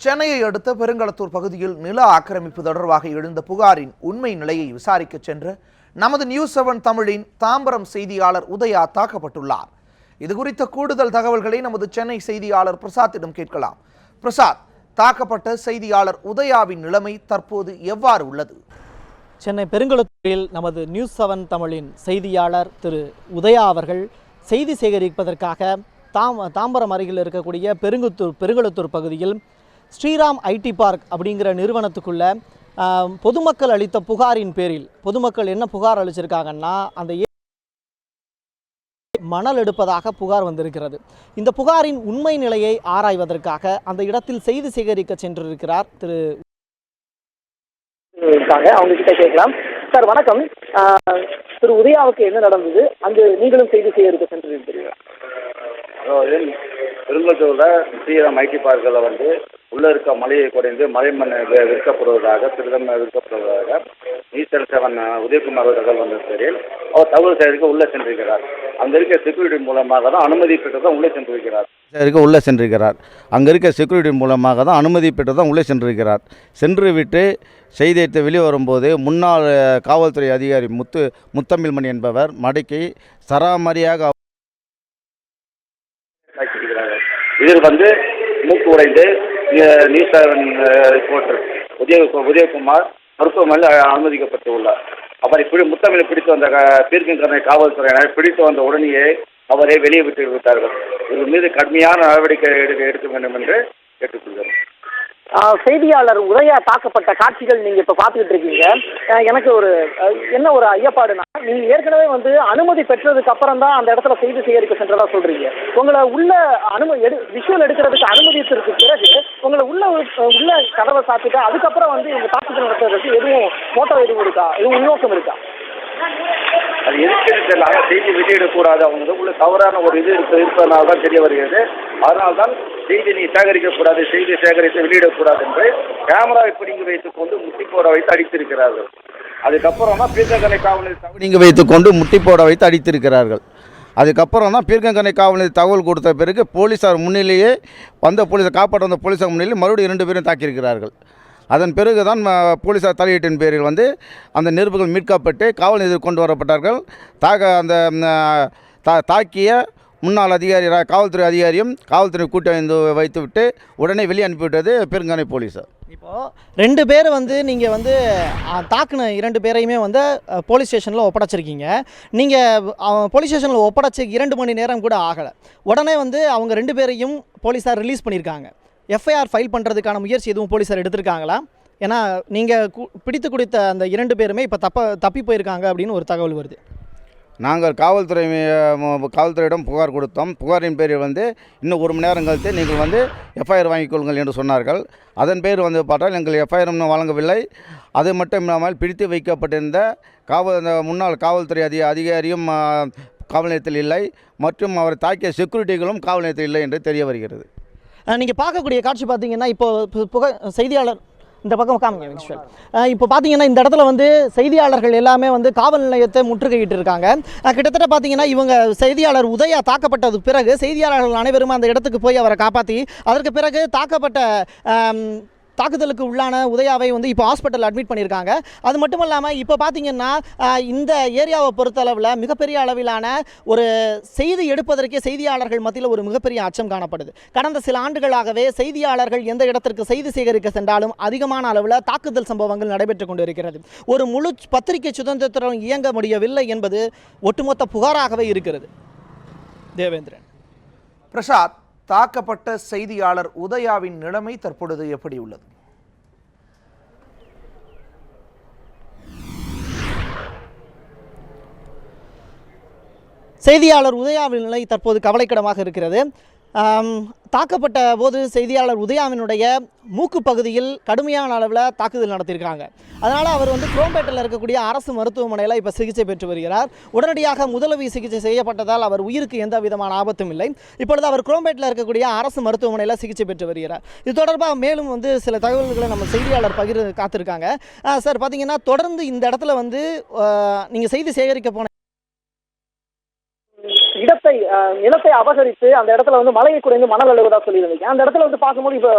சென்னையை அடுத்த பெருங்களத்தூர் பகுதியில் நில ஆக்கிரமிப்பு தொடர்பாக எழுந்த புகாரின் உண்மை நிலையை விசாரிக்க சென்ற நமது நியூஸ் செவன் தமிழின் தாம்பரம் செய்தியாளர் உதயா தாக்கப்பட்டுள்ளார். இது குறித்த கூடுதல் தகவல்களை நமது சென்னை செய்தியாளர் பிரசாத்திடம் கேட்கலாம். பிரசாத் தாக்கப்பட்ட செய்தியாளர் உதயாவின் நிலைமை தற்போது எவ்வாறு உள்ளது? சென்னை பெருங்குளத்தூரில் நமது நியூஸ் செவன் தமிழின் செய்தியாளர் திரு உதயா அவர்கள் செய்தி சேகரிப்பதற்காக தாம் தாம்பரம் அருகில் இருக்கக்கூடிய பெருங்குத்தூர் பெருங்குளத்தூர் பகுதியில் ஸ்ரீராம் ஐடி பார்க் அப்படிங்கிற நிறுவனத்துக்குள்ள பொதுமக்கள் அளித்த புகாரின் பேரில் பொதுமக்கள் என்ன புகார் அளிச்சிருக்காங்கன்னா அந்த மணல் எடுப்பதாக புகார் வந்திருக்கிறது. இந்த புகாரின் உண்மை நிலையை ஆராய்வதற்காக அந்த இடத்தில் செய்தி சேகரிக்க சென்றிருக்கிறார் திரு அவங்க கிட்ட கேட்கலாம். சார் வணக்கம். ஆஹ், திரு உதயாவுக்கு என்ன நடந்தது? அங்கு நீங்களும் செய்தி சேகரிக்க சென்றிருக்கிறீர்கள்? அதாவது பெருங்கத்தூரில் ஸ்ரீராம் ஐடி பார்க்கில் வந்து உள்ளே இருக்க மலையை குறைந்து மலை மண் வி- விற்கப்படுவதாக திருடம் விற்கப்படுவதாக ஈஸ்டர் செவன் உதயகுமார் தகவல் வந்த பேரில் அவர் தகவல் சேகரிக்க உள்ளே சென்றிருக்கிறார். அங்கே இருக்க செக்யூரிட்டி மூலமாக தான் அனுமதி பெற்று தான் உள்ளே சென்றிருக்கிறார். இருக்க உள்ளே சென்றிருக்கிறார். அங்கே இருக்க செக்யூரிட்டி மூலமாக தான் அனுமதி பெற்று தான் உள்ளே சென்றிருக்கிறார். சென்று விட்டு செய்தி எடுத்து வெளியே வரும்போது முன்னாள் காவல்துறை அதிகாரி முத்து முத்தமிழ்மணி என்பவர் மடக்கி சராமரியாக இதில் வந்து மூக்கு உடைந்து அஹ், நியூஸ் ரிப்போர்ட்டர் உதய உதயகுமார் மருத்துவமனையில் அனுமதிக்கப்பட்டு உள்ளார் அவர் இப்படி முத்தமிழை பிடித்து வந்த க- காவல்துறையினர் பிடித்து வந்த உடனேயே அவரை வெளியே விட்டு விட்டார்கள். இவர் மீது கடுமையான நடவடிக்கை எடுக்க எடுக்க வேண்டும் என்று கேட்டுக்கொள்கிறோம். செய்தியாளர் உதயா தாக்கப்பட்ட காட்சிகள் நீங்க இப்ப பார்த்துக்கிட்டு இருக்கீங்க. எனக்கு ஒரு என்ன ஒரு ஐயப்பாடுனா நீங்க ஏற்கனவே வந்து அனுமதி பெற்றதுக்கு அப்புறம் தான் அந்த இடத்துல செய்தி சேகரிக்க சென்றதா சொல்றீங்க. உங்களை உள்ள அனுமதி எடு விஷுவல் எடுக்கிறதுக்கு அனுமதித்ததுக்கு பிறகு உங்களை உள்ள உள்ள கதவை சாத்திட்டு அதுக்கப்புறம் வந்து இவங்க தாக்குதல் நடத்துறதுக்கு எதுவும் மோட்டோ எதுவும் இருக்கா? எதுவும் உள்நோக்கம் இருக்கா? அது எதுக்குன்னு தெரியல. ஆனால் செய்தி வெளியிடக்கூடாது. அவங்க உள்ள தவறான ஒரு இது இருப்பதனால தான் தெரிய வருகிறது. அதனால தான் செய்தி நீ சேகரிக்கக்கூடாது செய்தி சேகரித்து வெளியிடக்கூடாது என்று கேமராவை பிடிங்கி வைத்துக் கொண்டு முட்டி போட வைத்து அடித்திருக்கிறார்கள். அதுக்கப்புறம் தான் பீர்க்கங்கனை காவலில் பிடிங்கி வைத்துக் கொண்டு முட்டி போட வைத்து அடித்திருக்கிறார்கள். அதுக்கப்புறம் தான் பீர்க்கங்கனை காவலர் தகவல் கொடுத்த பிறகு போலீஸார் முன்னிலேயே வந்த போலீஸை காப்பாற்ற வந்த போலீஸார் முன்னிலையில் மறுபடியும் இரண்டு பேரும் தாக்கியிருக்கிறார்கள். அதன் பிறகு தான் போலீஸார் போலீசார் தலையீட்டின் பேரில் வந்து அந்த நெருப்புகள் மீட்கப்பட்டு காவல் நிலையத்தில் கொண்டு வரப்பட்டார்கள். தாக்க அந்த தா தாக்கிய முன்னாள் அதிகாரி காவல்துறை அதிகாரியும் காவல்துறை கூட்டி வந்து வைத்துவிட்டு உடனே வெளியே அனுப்பிவிட்டது பெருங்கானை போலீஸார். இப்போ ரெண்டு பேர் வந்து நீங்கள் வந்து தாக்குன இரண்டு பேரையுமே வந்து போலீஸ் ஸ்டேஷனில் ஒப்படைச்சிருக்கீங்க. நீங்கள் போலீஸ் ஸ்டேஷனில் ஒப்படைச்சி இரண்டு மணி நேரம் கூட ஆகலை. உடனே வந்து அவங்க ரெண்டு பேரையும் போலீஸார் ரிலீஸ் பண்ணியிருக்காங்க எஃப்ஐஆர் ஃபைல் பண்ணுறதுக்கான முயற்சி எதுவும் போலீஸார் எடுத்திருக்காங்களா? ஏன்னா நீங்கள் பிடித்து கொடுத்த அந்த இரண்டு பேருமே இப்போ தப்ப தப்பி போயிருக்காங்க அப்படின்னு ஒரு தகவல் வருது. நாங்கள் காவல்துறை காவல்துறையிடம் புகார் கொடுத்தோம். புகாரின் பேரில் வந்து இன்னும் ஒரு மணி நேரம் கழித்து நீங்கள் வந்து எஃப்ஐஆர் வாங்கிக் கொள்ளுங்கள் என்று சொன்னார்கள். அதன் பேர் வந்து பார்த்தால் எங்கள் எஃப்ஐஆர் இன்னும் வழங்கவில்லை. அது மட்டும் இல்லாமல் பிடித்து வைக்கப்பட்டிருந்த காவல் அந்த முன்னாள் காவல்துறை அதிக அதிகாரியும் காவல் நிலையத்தில் இல்லை. மற்றும் அவரை தாக்கிய செக்யூரிட்டிகளும் காவல் நிலையத்தில் இல்லை என்று தெரிய வருகிறது. நீங்கள் பார்க்கக்கூடிய காட்சி பார்த்தீங்கன்னா இப்போ பு- புகை செய்தியாளர் இந்த பக்கம் காமிங்க விஷுவல். இப்போ பார்த்தீங்கன்னா இந்த இடத்துல வந்து செய்தியாளர்கள் எல்லாமே வந்து காவல் நிலையத்தை முற்றுகையிட்டு இருக்காங்க. கிட்டத்தட்ட பார்த்தீங்கன்னா இவங்க செய்தியாளர் உதயா தாக்கப்பட்டது பிறகு செய்தியாளர்கள் அனைவரும் அந்த இடத்துக்கு போய் அவரை காப்பாற்றி அதற்கு பிறகு தாக்கப்பட்ட தாக்குதலுக்கு உள்ளான உதயாவை வந்து இப்போ ஹாஸ்பிட்டல் அட்மிட் பண்ணியிருக்காங்க. அது மட்டும் இல்லாமல் இப்போ பார்த்தீங்கன்னா இந்த ஏரியாவை பொறுத்தளவில் மிகப்பெரிய அளவிலான ஒரு செய்தி எடுப்பதற்கே செய்தியாளர்கள் மத்தியில் ஒரு மிகப்பெரிய அச்சம் காணப்படுது. கடந்த சில ஆண்டுகளாகவே செய்தியாளர்கள் எந்த இடத்திற்கு செய்தி சேகரிக்க சென்றாலும் அதிகமான அளவில் தாக்குதல் சம்பவங்கள் நடைபெற்று கொண்டு இருக்கிறது ஒரு முழு பத்திரிகை சுதந்திரம் இயங்க முடியவில்லை என்பது ஒட்டுமொத்த புகாராகவே இருக்கிறது. தேவேந்திரன். பிரசாத் தாக்கப்பட்ட செய்தியாளர் உதயாவின் நிலைமை தற்பொழுது எப்படி உள்ளது? செய்தியாளர் உதயாவின் நிலை தற்போது கவலைக்கிடமாக இருக்கிறது. தாக்கப்பட்ட போது செய்தியாளர் உதயாவினுடைய மூக்கு பகுதியில் கடுமையான அளவில் தாக்குதல் நடத்தியிருக்காங்க. அதனால் அவர் வந்து குரோம்பேட்டில் இருக்கக்கூடிய அரசு மருத்துவமனையில் இப்போ சிகிச்சை பெற்று வருகிறார். உடனடியாக முதலுதவி சிகிச்சை செய்யப்பட்டதால் அவர் உயிருக்கு எந்த விதமான ஆபத்தும் இல்லை. இப்பொழுது அவர் குரோம்பேட்டில் இருக்கக்கூடிய அரசு மருத்துவமனையில் சிகிச்சை பெற்று வருகிறார். இது தொடர்பாக மேலும் வந்து சில தகவல்களை நம்ம செய்தியாளர் பகிர் காத்திருக்காங்க. சார் பார்த்தீங்கன்னா தொடர்ந்து இந்த இடத்துல வந்து நீங்கள் செய்தி சேகரிக்க போன இடத்தை நிலத்தை அபகரித்து அந்த இடத்துல வந்து மலையை குறைந்து மணல் அழுவதா சொல்லியிருந்தீங்க. அந்த இடத்துல வந்து பார்க்கும்போது இப்போ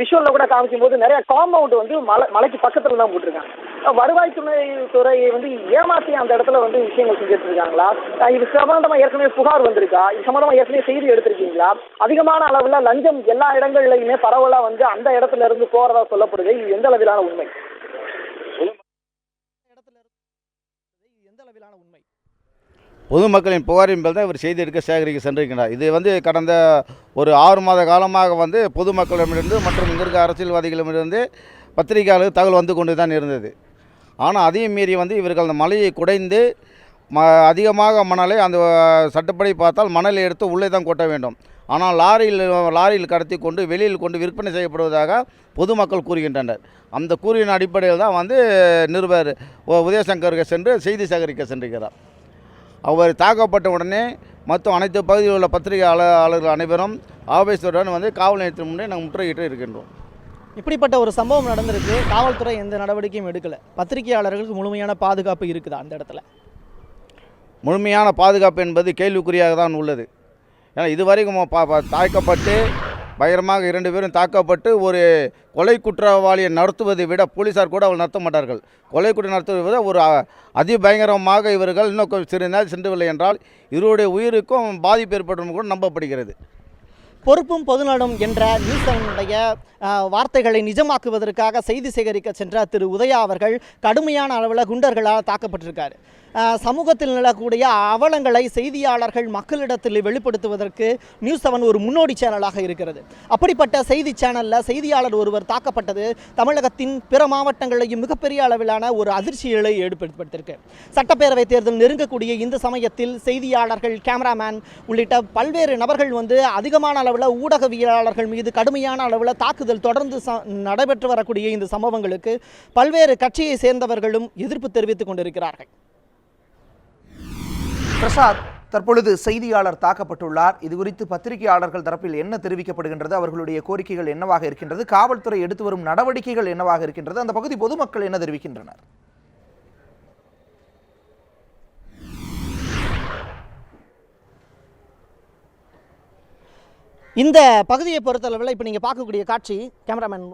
விஷுவலில் கூட காமிக்கும் போது நிறைய காம்பவுண்ட் வந்து மலை மலைக்கு பக்கத்தில் தான் போட்டிருக்காங்க அஹ், வருவாய்த்துறை துறையை வந்து ஏமாற்றி அந்த இடத்துல வந்து விஷயங்கள் செஞ்சுட்டு இருக்காங்களா இது சம்பந்தமா ஏற்கனவே புகார் வந்திருக்கா? இது சம்பந்தமா ஏற்கனவே செய்தி எடுத்திருக்கீங்களா? அதிகமான அளவில் லஞ்சம் எல்லா இடங்கள்லையுமே பரவலா வந்து அந்த இடத்துல இருந்து போறதா சொல்லப்படுது. இது எந்த அளவிலான உண்மை எந்த அளவிலான உண்மை பொதுமக்களின் புகாரின் பேர் தான் இவர் செய்தி எடுக்க சேகரிக்க சென்றிருக்கிறார். இது வந்து கடந்த ஒரு ஆறு மாத காலமாக வந்து பொதுமக்களிடமிருந்து மற்றும் இங்கிருக்க அரசியல்வாதிகளிடமிருந்து பத்திரிகையாளர்கள் தகவல் வந்து கொண்டு தான் இருந்தது. ஆனால் அதையும் மீறி வந்து இவர்கள் அந்த மலையை குடைந்து ம அதிகமாக மணலை அந்த சட்டப்படி பார்த்தால் மணலை எடுத்து உள்ளே தான் கொட்ட வேண்டும். ஆனால் லாரியில் லாரியில் கடத்தி கொண்டு வெளியில் கொண்டு விற்பனை செய்யப்படுவதாக பொதுமக்கள் கூறுகின்றனர். அந்த கூறியின் அடிப்படையில் தான் வந்து நிருபர் உதயசங்கருக்கு சென்று செய்தி சேகரிக்க சென்றிருக்கிறார். அவர் தாக்கப்பட்ட உடனே மற்ற அனைத்து பகுதியில் உள்ள பத்திரிகையாளர்கள் அனைவரும் ஆவேசத்துடன் வந்து காவல் நிலையத்தின் முன்னே நாங்கள் முற்றுகையிட்டு இருக்கின்றோம். இப்படிப்பட்ட ஒரு சம்பவம் நடந்திருக்கு. காவல்துறை எந்த நடவடிக்கையும் எடுக்கல. பத்திரிகையாளர்களுக்கு முழுமையான பாதுகாப்பு இருக்குதா அந்த இடத்துல? முழுமையான பாதுகாப்பு என்பது கேள்விக்குறியாக தான் உள்ளது. ஏன்னா இதுவரைக்கும் தாக்கப்பட்டு பயங்கரமாக இரண்டு பேரும் தாக்கப்பட்டு ஒரு கொலை குற்றவாளியை நடத்துவதை விட போலீசார் கூட அவள் நடத்த மாட்டார்கள். கொலை குற்றம் நடத்துவதை விட ஒரு அதிபயங்கரமாக இவர்கள் இன்னும் சிறு நேரம் சென்றவில்லை என்றால் இவருடைய உயிருக்கும் பாதிப்பு ஏற்படும் கூட நம்பப்படுகிறது. பொறுப்பும் பொதுநலம் என்ற நியூஸ் செவனுடைய வார்த்தைகளை நிஜமாக்குவதற்காக செய்தி சேகரிக்க சென்ற திரு உதயா அவர்கள் கடுமையான அளவில் குண்டர்களால் தாக்கப்பட்டிருக்காரு. சமூகத்தில் நிலக்கூடிய அவலங்களை செய்தியாளர்கள் மக்களிடத்தில் வெளிப்படுத்துவதற்கு நியூஸ் செவன் ஒரு முன்னோடி சேனலாக இருக்கிறது. அப்படிப்பட்ட செய்தி சேனலில் செய்தியாளர் ஒருவர் தாக்கப்பட்டது தமிழகத்தின் பிற மாவட்டங்களையும் மிகப்பெரிய அளவிலான ஒரு அதிர்ச்சிகளை ஏற்படுத்தியிருக்கு. சட்டப்பேரவை தேர்தல் நெருங்கக்கூடிய இந்த சமயத்தில் செய்தியாளர்கள் கேமராமேன் உள்ளிட்ட பல்வேறு நபர்கள் வந்து அதிகமான அளவில் ஊடகவியலாளர்கள் மீது கடுமையான அளவில் தாக்குதல் தொடர்ந்து நடைபெற்று வரக்கூடிய இந்த சம்பவங்களுக்கு பல்வேறு கட்சியை சேர்ந்தவர்களும் எதிர்ப்பு தெரிவித்துக் கொண்டிருக்கிறார்கள். பிரசாத் தற்பொழுது செய்தியாளர் தாக்கப்பட்டுள்ளார். இது குறித்து பத்திரிகையாளர்கள் தரப்பில் என்ன தெரிவிக்கப்படுகின்றது அவர்களுடைய கோரிக்கைகள் என்னவாக இருக்கின்றது காவல்துறை எடுத்து வரும் நடவடிக்கைகள் என்னவாக இருக்கின்றது அந்த பகுதி பொதுமக்கள் என்ன தெரிவிக்கின்றனர்? இந்த பகுதியை பொறுத்தளவில் இப்போ நீங்கள் பார்க்கக்கூடிய காட்சி கேமராமேன்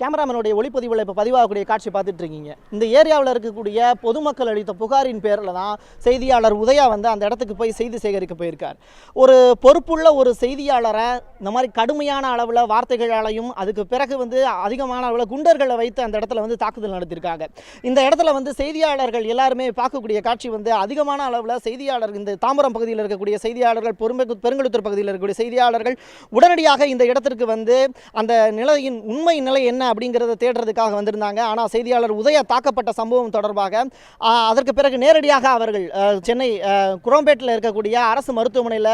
கேமராமேனுடைய ஒளிப்பதிவில் இப்போ பதிவாகக்கூடிய காட்சி பார்த்துட்டு இருக்கீங்க. இந்த ஏரியாவில் இருக்கக்கூடிய பொதுமக்கள் அளித்த புகாரின் பேரில் தான் செய்தியாளர் உதயா வந்து அந்த இடத்துக்கு போய் செய்தி சேகரிக்க போயிருக்கார். ஒரு பொறுப்புள்ள ஒரு செய்தியாளரை இந்த மாதிரி கடுமையான அளவில் வார்த்தைகளாலையும் அதுக்கு பிறகு வந்து அதிகமான அளவில் குண்டர்களை வைத்து அந்த இடத்துல வந்து தாக்குதல் நடத்தியிருக்காங்க இந்த இடத்துல வந்து செய்தியாளர்கள் எல்லாருமே பார்க்கக்கூடிய காட்சி வந்து அதிகமான அளவில் செய்தியாளர் இந்த தாம்பரம் பகுதியில் இருக்கக்கூடிய செய்தியாளர்கள் பொறுமை பெருங்கலுத்தூர் பகுதியில் இருக்கக்கூடிய செய்தியாளர்கள் உடனடியாக இந்த இடத்திற்கு வந்து அந்த நிலையின் உண்மை நிலை என்ன அப்படிங்கிறத தேடுறதுக்காக வந்திருந்தாங்க. ஆனால் செய்தியாளர் உதய தாக்கப்பட்ட சம்பவம் தொடர்பாக அதற்கு பிறகு நேரடியாக அவர்கள் சென்னை குரம்பேட்டில் குரோம்பேட்டில் இருக்கக்கூடிய அரசு மருத்துவமனையில்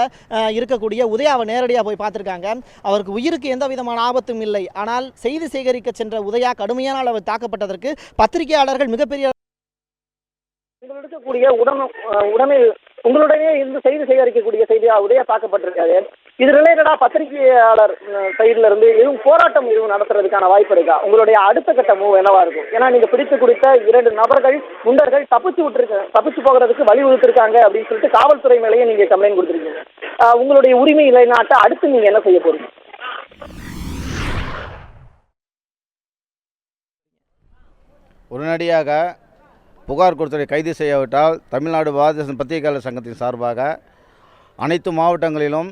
இருக்கக்கூடிய உதயாவை நேரடியாக போய் பார்த்துருக்காங்க. அவருக்கு உயிருக்கு எந்த விதமான ஆபத்தும் இல்லை. ஆனால் செய்தி சேகரிக்க சென்ற உதயா கடுமையான அளவு தாக்கப்பட்டதற்கு பத்திரிகையாளர்கள் மிகப்பெரிய இருக்கக்கூடிய உடனே உடனே உங்களுடனே இருந்து செய்தி சேகரிக்கக்கூடிய செய்தியா? உதய தாக்கப்பட்டிருக்காரு இது ரிலேட்டடா பத்திரிகையாளர் சைடுல இருந்து எதுவும் போராட்டம் எதுவும் நடத்துறதுக்கான வாய்ப்பு இருக்கா? உங்களுடைய அடுத்த கட்ட மூவ் என்னவா இருக்கும்? ஏன்னா நீங்க பிடித்து கொடுத்த இரண்டு நபர்கள் முண்டர்கள் தப்பிச்சு விட்டுருக்க தப்பிச்சு போகிறதுக்கு வழி வகுத்திருக்காங்க அப்படின்னு சொல்லிட்டு காவல்துறை மேலேயே நீங்க கம்ப்ளைண்ட் கொடுத்துருக்கீங்க. உங்களுடைய உரிமை இல்லைனாட்ட அடுத்து நீங்க என்ன செய்ய போறீங்க? உடனடியாக புகார் கொடுத்தவரை கைது செய்யாவிட்டால் தமிழ்நாடு பாரதிய பத்திரிகையாளர் சங்கத்தின் சார்பாக அனைத்து மாவட்டங்களிலும்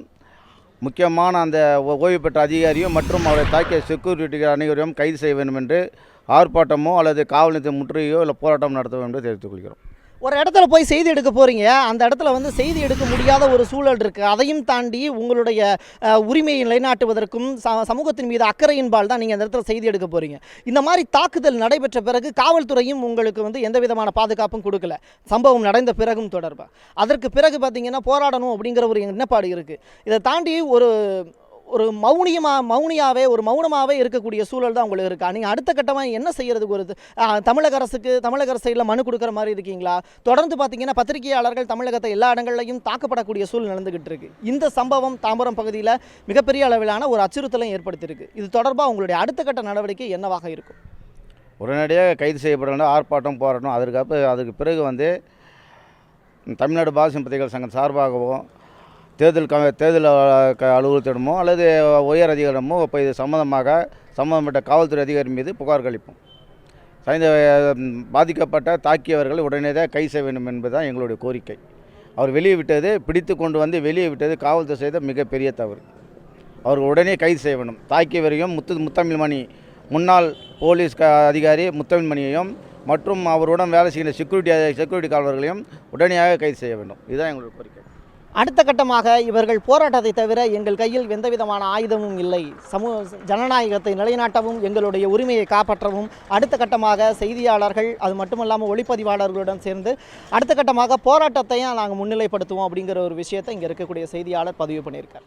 முக்கியமான அந்த ஓ- ஓய்வு பெற்ற அதிகாரியும் மற்றும் அவரை தாக்கிய செக்யூரிட்டி அனைவரையும் கைது செய்ய வேண்டும் என்று ஆர்ப்பாட்டமோ அல்லது காவல் நிலையத்தை முற்றுகையோ இல்லை போராட்டம் நடத்த வேண்டும் என்று தெரிவித்துக் கொள்கிறோம். ஒரு இடத்துல போய் செய்தி எடுக்க போகிறீங்க அந்த இடத்துல வந்து செய்தி எடுக்க முடியாத ஒரு சூழல் இருக்குது அதையும் தாண்டி உங்களுடைய உரிமையை நிலைநாட்டுவதற்கும் ச- சமூகத்தின் மீது அக்கறையின்பால் தான் நீங்கள் அந்த இடத்துல செய்தி எடுக்க போகிறீங்க இந்த மாதிரி தாக்குதல் நடைபெற்ற பிறகு காவல்துறையும் உங்களுக்கு வந்து எந்த விதமான பாதுகாப்பும் கொடுக்கல. சம்பவம் நடந்த பிறகும் தொடர்பாக அதற்கு பிறகு பார்த்தீங்கன்னா போராடணும் அப்படிங்கிற ஒரு எண்ணப்பாடு இருக்குது இதை தாண்டி ஒரு ஒரு மௌனியமாக மௌனியாவே ஒரு மௌனமாகவே இருக்கக்கூடிய சூழல் தான் உங்களுக்கு இருக்கா? நீங்கள் அடுத்த கட்டமாக என்ன செய்கிறதுக்கு ஒரு தமிழக அரசுக்கு தமிழக அரசு சைடில் மனு கொடுக்குற மாதிரி இருக்கீங்களா? தொடர்ந்து பார்த்தீங்கன்னா பத்திரிகையாளர்கள் தமிழகத்தை எல்லா இடங்கள்லையும் தாக்கப்படக்கூடிய சூழல் நடந்துகிட்டு இருக்கு. இந்த சம்பவம் தாம்பரம் பகுதியில் மிகப்பெரிய அளவிலான ஒரு அச்சுறுத்தலையும் ஏற்படுத்தியிருக்கு. இது தொடர்பாக உங்களுடைய அடுத்த கட்ட நடவடிக்கை என்னவாக இருக்கும்? உடனடியாக கைது செய்யப்பட ஆர்ப்பாட்டம் போராட்டம் அதற்கு அதுக்கு பிறகு வந்து தமிழ்நாடு பாரதிய பத்திரிகையாளர் சங்கம் சார்பாகவும் தேர்தல் க தேர்தல் க- அலுவலகத்திடமோ அல்லது உயர் அதிகாரிடமோ இப்போ இது சம்மந்தமாக சம்மந்தப்பட்ட காவல்துறை அதிகாரி மீது புகார் அளிப்போம். இந்த பாதிக்கப்பட்ட தாக்கியவர்களை உடனே கை செய்ய வேண்டும் என்பதுதான் எங்களுடைய கோரிக்கை. அவர் வெளியே விட்டது பிடித்து கொண்டு வந்து வெளியே விட்டது காவல்துறை செய்த மிகப்பெரிய தவறு. அவர் உடனே கைது செய்ய வேண்டும். தாக்கியவரையும் முத்து முத்தமிழ்மணி முன்னாள் போலீஸ் க அதிகாரி முத்தமிழ்மணியையும் மற்றும் அவருடன் வேலை செய்கிற செக்யூரிட்டி செக்யூரிட்டி காவலர்களையும் உடனடியாக கைது செய்ய வேண்டும். இதுதான் எங்களுடைய கோரிக்கை. அடுத்த கட்டமாக இவர்கள் போராட்டத்தை தவிர எங்கள் கையில் எந்த விதமான ஆயுதமும் இல்லை. சமூக ஜனநாயகத்தை நிலைநாட்டவும் எங்களுடைய உரிமையை காப்பாற்றவும் அடுத்த கட்டமாக செய்தியாளர்கள் அது மட்டுமல்லாமல் ஒளிப்பதிவாளர்களுடன் சேர்ந்து அடுத்த கட்டமாக போராட்டத்தையும் நாங்கள் முன்னிலைப்படுத்துவோம் அப்படிங்கிற ஒரு விஷயத்தை இங்கே இருக்கக்கூடிய செய்தியாளர் பதிவு பண்ணியிருக்கார்.